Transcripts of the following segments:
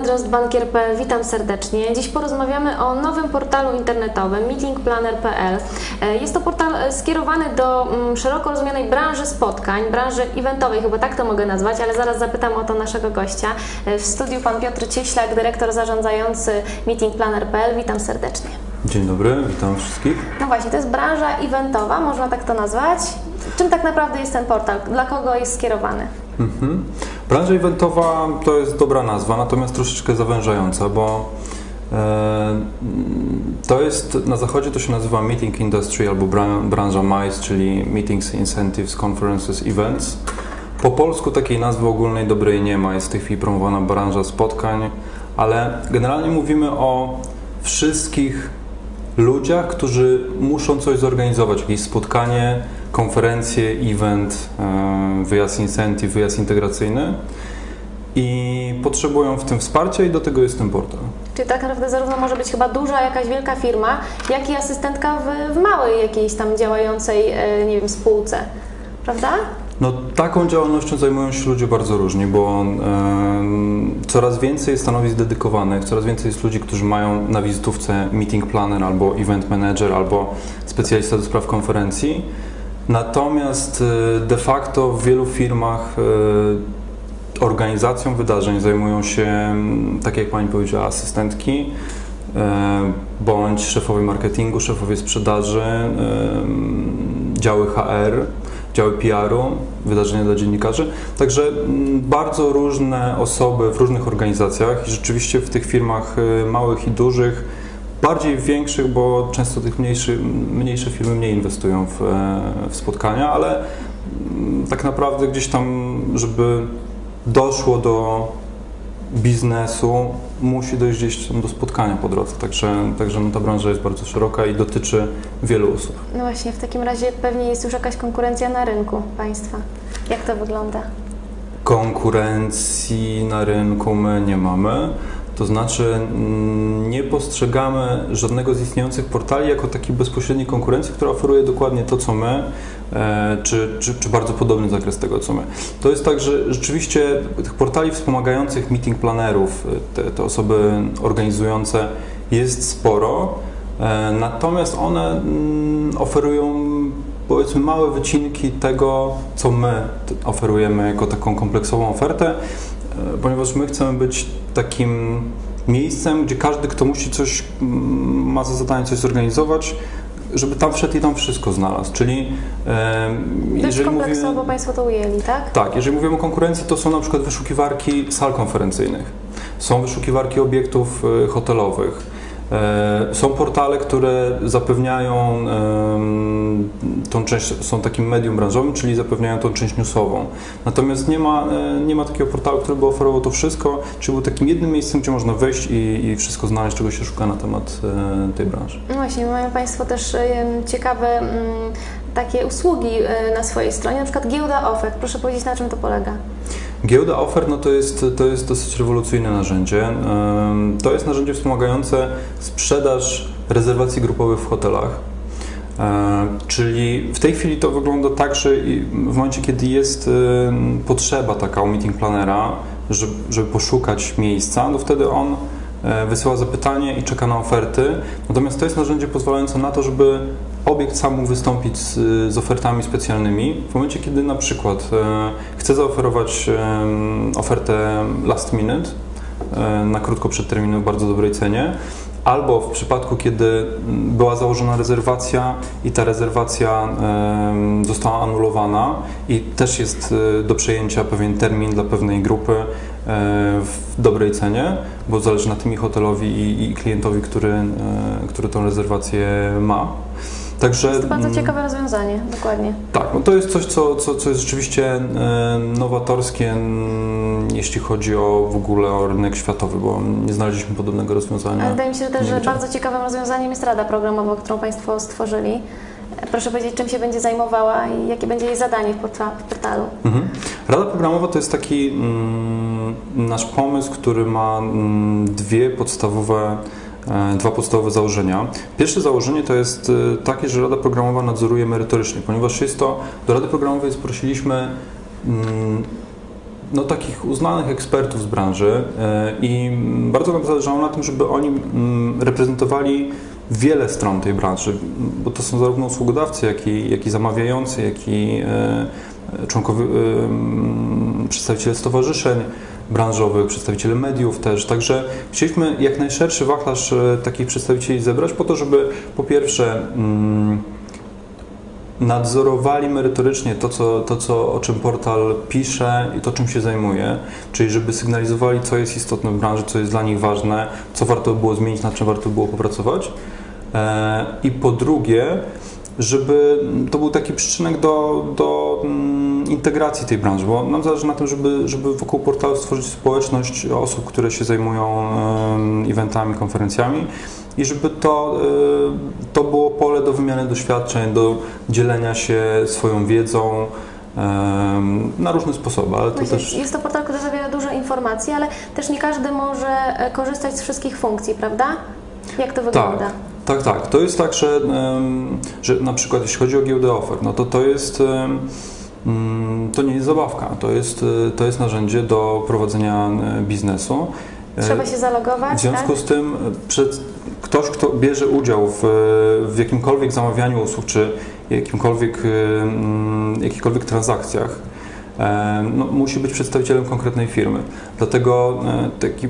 Magdalena bankier.pl. Witam serdecznie. Dziś porozmawiamy o nowym portalu internetowym meetingplanner.pl. E, Jest to portal e, skierowany do mm, szeroko rozumianej branży spotkań, branży eventowej, chyba tak to mogę nazwać, ale zaraz zapytam o to naszego gościa. E, W studiu pan Piotr Cieślak, dyrektor zarządzający meetingplanner.pl. Witam serdecznie. Dzień dobry, witam wszystkich. No właśnie, to jest branża eventowa, można tak to nazwać. Czym tak naprawdę jest ten portal? Dla kogo jest skierowany? Mhm. Branża eventowa to jest dobra nazwa, natomiast troszeczkę zawężająca, bo e, to jest, na zachodzie to się nazywa Meeting Industry albo bra- branża MICE, czyli Meetings, Incentives, Conferences, Events. Po polsku takiej nazwy ogólnej dobrej nie ma, jest w tej chwili promowana branża spotkań, ale generalnie mówimy o wszystkich ludziach, którzy muszą coś zorganizować, jakieś spotkanie, konferencję, event, e, wyjazd incentive, wyjazd integracyjny i potrzebują w tym wsparcia i do tego jest ten portal. Czyli tak naprawdę zarówno może być chyba duża jakaś wielka firma, jak i asystentka w, w małej jakiejś tam działającej, e, nie wiem, spółce. Prawda? No, taką działalnością zajmują się ludzie bardzo różni, bo e, coraz więcej jest stanowisk dedykowanych, coraz więcej jest ludzi, którzy mają na wizytówce meeting planner albo event manager albo specjalista do spraw konferencji. Natomiast e, de facto w wielu firmach e, organizacją wydarzeń zajmują się, m, tak jak Pani powiedziała, asystentki e, bądź szefowie marketingu, szefowie sprzedaży, działy HR, działy PR-u, wydarzenia dla dziennikarzy. Także mm, bardzo różne osoby w różnych organizacjach i rzeczywiście w tych firmach małych i dużych, bardziej większych, bo często tych mniejszy, mniejsze firmy mniej inwestują w, e, w spotkania, ale mm, tak naprawdę gdzieś tam, żeby doszło do biznesu, musi dojść gdzieś tam do spotkania po drodze. Także, także no, ta branża jest bardzo szeroka i dotyczy wielu osób. No właśnie, w takim razie pewnie jest już jakaś konkurencja na rynku państwa. Jak to wygląda? Konkurencji na rynku my nie mamy. To znaczy mm, nie postrzegamy żadnego z istniejących portali jako takiej bezpośredniej konkurencji, która oferuje dokładnie to, co my, e, czy, czy, czy bardzo podobny zakres tego, co my. To jest tak, że rzeczywiście tych portali wspomagających meeting planerów, te, te osoby organizujące jest sporo, e, natomiast one mm, oferują powiedzmy małe wycinki tego, co my oferujemy jako taką kompleksową ofertę, e, ponieważ my chcemy być takim miejscem, gdzie każdy, kto musi coś, mm, ma za zadanie coś zorganizować, żeby tam wszedł i tam wszystko znalazł. Czyli e, Dość jeżeli kompleksowo mówimy... Państwo to ujęli, tak? Tak, jeżeli mówimy o konkurencji, to są na przykład wyszukiwarki sal konferencyjnych, są wyszukiwarki obiektów e, hotelowych, są portale, które zapewniają tą część, są takim medium branżowym, czyli zapewniają tą część newsową. Natomiast nie ma, e, nie ma takiego portalu, który by oferował to wszystko, czyli był takim jednym miejscem, gdzie można wejść i, i wszystko znaleźć, czego się szuka na temat e, tej branży. No właśnie, mają Państwo też ciekawe mm, takie usługi e, na swojej stronie, na przykład giełda ofert. Proszę powiedzieć, na czym to polega? Giełda ofert no to, jest, to jest dosyć rewolucyjne narzędzie. To jest narzędzie wspomagające sprzedaż rezerwacji grupowych w hotelach. E, Czyli w tej chwili to wygląda tak, że w momencie, kiedy jest potrzeba taka u meeting planera, żeby, żeby poszukać miejsca, no wtedy on wysyła zapytanie i czeka na oferty. Natomiast to jest narzędzie pozwalające na to, żeby obiekt sam mógł wystąpić z, z ofertami specjalnymi. W momencie, kiedy na przykład e, chce zaoferować ofertę last minute e, na krótko przed terminem w bardzo dobrej cenie, albo w przypadku, kiedy była założona rezerwacja i ta rezerwacja została anulowana i też jest e, do przejęcia pewien termin dla pewnej grupy e, w dobrej cenie, bo zależy na tym i hotelowi i, i klientowi, który, e, który tą rezerwację ma. Także To jest bardzo mm, ciekawe rozwiązanie, dokładnie. tak, no to jest coś, co, co, co jest rzeczywiście e, nowatorskie, jeśli chodzi o w ogóle o rynek światowy, bo nie znaleźliśmy podobnego rozwiązania. Ale wydaje mi się że też, że bardzo ciekawym rozwiązaniem jest rada programowa, którą Państwo stworzyli. E, Proszę powiedzieć, czym się będzie zajmowała i jakie będzie jej zadanie w portalu. Mhm. Rada programowa to jest taki mm, nasz pomysł, który ma mm, dwie podstawowe, e, dwa podstawowe założenia. Pierwsze założenie to jest e, takie, że Rada Programowa nadzoruje merytorycznie, ponieważ jest to, do Rady Programowej sprosiliśmy mm, no, takich uznanych ekspertów z branży e, i bardzo nam zależało na tym, żeby oni mm, reprezentowali wiele stron tej branży, bo to są zarówno usługodawcy, jak i, jak i zamawiający, jak i członkowie, mm, przedstawiciele stowarzyszeń branżowych, przedstawiciele mediów też. Także chcieliśmy jak najszerszy wachlarz e, takich przedstawicieli zebrać po to, żeby po pierwsze mm, nadzorowali merytorycznie to, co, to co, o czym portal pisze i to, czym się zajmuje, czyli żeby sygnalizowali, co jest istotne w branży, co jest dla nich ważne, co warto by było zmienić, nad czym warto by było popracować. E, I po drugie, żeby to był taki przyczynek do, do mm, integracji tej branży, bo nam zależy na tym, żeby, żeby wokół portalu stworzyć społeczność osób, które się zajmują eventami, konferencjami i żeby to, y, to było pole do wymiany doświadczeń, do dzielenia się swoją wiedzą na różne sposoby, ale to Właśnie też... Jest to portal, który zawiera dużo informacji, ale też nie każdy może e, korzystać z wszystkich funkcji, prawda? Jak to wygląda? Tak, tak. To jest tak, że, że na przykład jeśli chodzi o giełdę ofert, no to to jest mm, to nie jest zabawka, to jest, e, to jest narzędzie do prowadzenia e, biznesu. E, Trzeba się zalogować, W związku tak? z tym przed, ktoś, kto bierze udział w, w jakimkolwiek zamawianiu usług, czy jakimkolwiek, mm, jakichkolwiek transakcjach, no, musi być przedstawicielem konkretnej firmy. Dlatego taki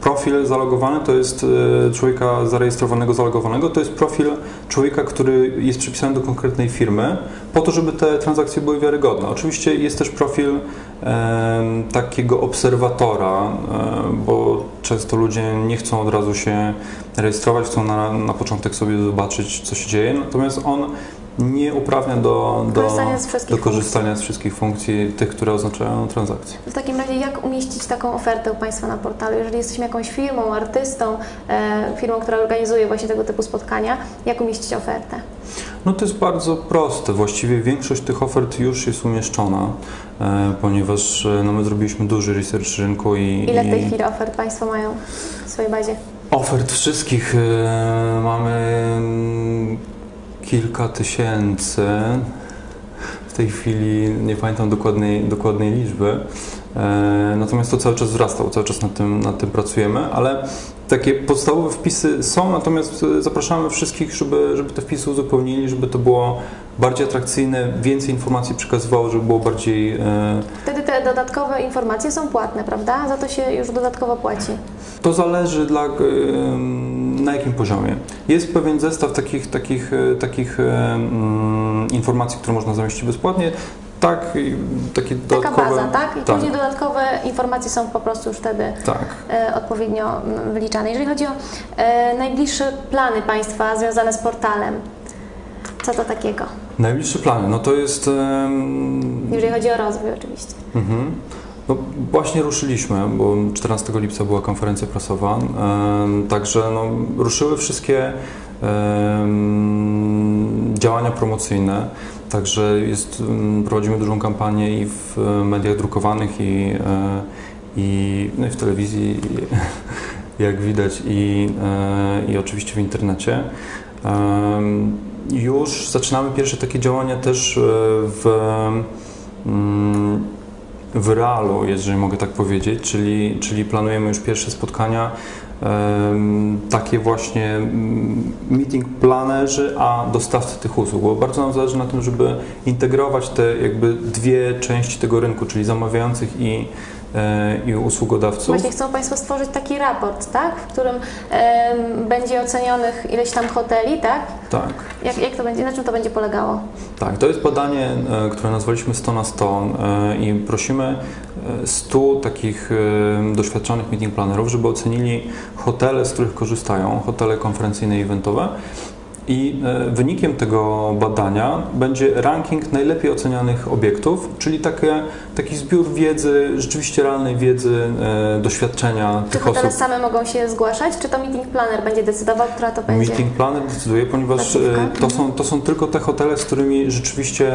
profil zalogowany to jest e, człowieka zarejestrowanego, zalogowanego, to jest profil człowieka, który jest przypisany do konkretnej firmy, po to, żeby te transakcje były wiarygodne. Oczywiście jest też profil e, takiego obserwatora, e, bo często ludzie nie chcą od razu się rejestrować, chcą na, na początek sobie zobaczyć, co się dzieje, natomiast on nie uprawnia do, do, Korzystania z wszystkich do korzystania z wszystkich funkcji, tych, które oznaczają transakcje. W takim razie, jak umieścić taką ofertę u Państwa na portalu? Jeżeli jesteśmy jakąś firmą, artystą, e, firmą, która organizuje właśnie tego typu spotkania, jak umieścić ofertę? No to jest bardzo proste. Właściwie większość tych ofert już jest umieszczona, e, ponieważ e, no, my zrobiliśmy duży research rynku i, Ile w tej i chwili ofert Państwo mają w swojej bazie? ofert wszystkich e, mamy kilka tysięcy. W tej chwili nie pamiętam dokładnej, dokładnej liczby. E, Natomiast to cały czas wzrasta, bo cały czas nad tym, nad tym pracujemy, ale takie podstawowe wpisy są, natomiast e, zapraszamy wszystkich, żeby, żeby te wpisy uzupełnili, żeby to było bardziej atrakcyjne, więcej informacji przekazywało, żeby było bardziej e, Wtedy te dodatkowe informacje są płatne, prawda? Za to się już dodatkowo płaci. To zależy dla, na jakim poziomie. Jest pewien zestaw takich, takich, e, takich em, informacji, które można zamieścić bezpłatnie. Tak, takie Taka dodatkowe. baza, tak? I tak. później dodatkowe informacje są po prostu już wtedy Tak. e, odpowiednio mm, wyliczane. Jeżeli chodzi o e, najbliższe plany Państwa związane z portalem, co to takiego? Najbliższe plany, no to jest. em, Jeżeli chodzi o rozwój oczywiście. Mhm. No, właśnie ruszyliśmy, bo 14 lipca była konferencja prasowa, także no, ruszyły wszystkie działania promocyjne, także jest, prowadzimy dużą kampanię i w mediach drukowanych i, e, i, no i w telewizji, i, jak widać, i, e, i oczywiście w internecie. Już zaczynamy pierwsze takie działania też e, w w realu, jeżeli mogę tak powiedzieć, czyli, czyli planujemy już pierwsze spotkania, takie właśnie mm, meeting planerzy, a dostawcy tych usług, bo bardzo nam zależy na tym, żeby integrować te jakby dwie części tego rynku, czyli zamawiających i, i usługodawców. Właśnie chcą Państwo stworzyć taki raport, tak? W którym będzie ocenionych ileś tam hoteli, tak? Tak. Jak, jak to będzie, na czym to będzie polegało? Tak, to jest badanie, e, które nazwaliśmy 100 na 100 e, i prosimy e, 100 takich e, doświadczonych meeting planerów, żeby ocenili hotele, z których korzystają, hotele konferencyjne i eventowe. I e, wynikiem tego badania będzie ranking najlepiej ocenianych obiektów, czyli takie, taki zbiór wiedzy, rzeczywiście realnej wiedzy, e, doświadczenia Czy tych hotele osób. same mogą się zgłaszać, czy to meeting planner będzie decydował, która to będzie? Meeting Planner decyduje, ponieważ e, to są, to są tylko te hotele, z którymi rzeczywiście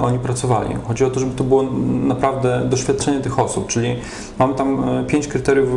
oni pracowali. Chodzi o to, żeby to było naprawdę doświadczenie tych osób, czyli mamy tam pięć kryteriów,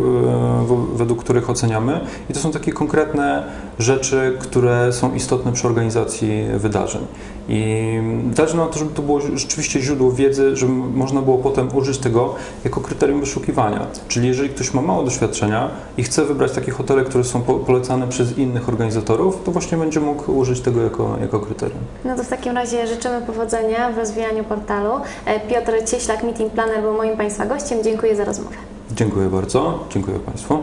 według których oceniamy i to są takie konkretne rzeczy, które są istotne przy organizacji wydarzeń. I zależy nam na to, żeby to było rzeczywiście źródło wiedzy, żeby można było potem użyć tego jako kryterium wyszukiwania. Czyli jeżeli ktoś ma mało doświadczenia i chce wybrać takie hotele, które są po- polecane przez innych organizatorów, to właśnie będzie mógł użyć tego jako, jako kryterium. No to w takim razie życzymy powodzenia w rozwijaniu portalu. E, Piotr Cieślak, Meeting Planner był moim Państwa gościem. Dziękuję za rozmowę. Dziękuję bardzo. Dziękuję Państwu.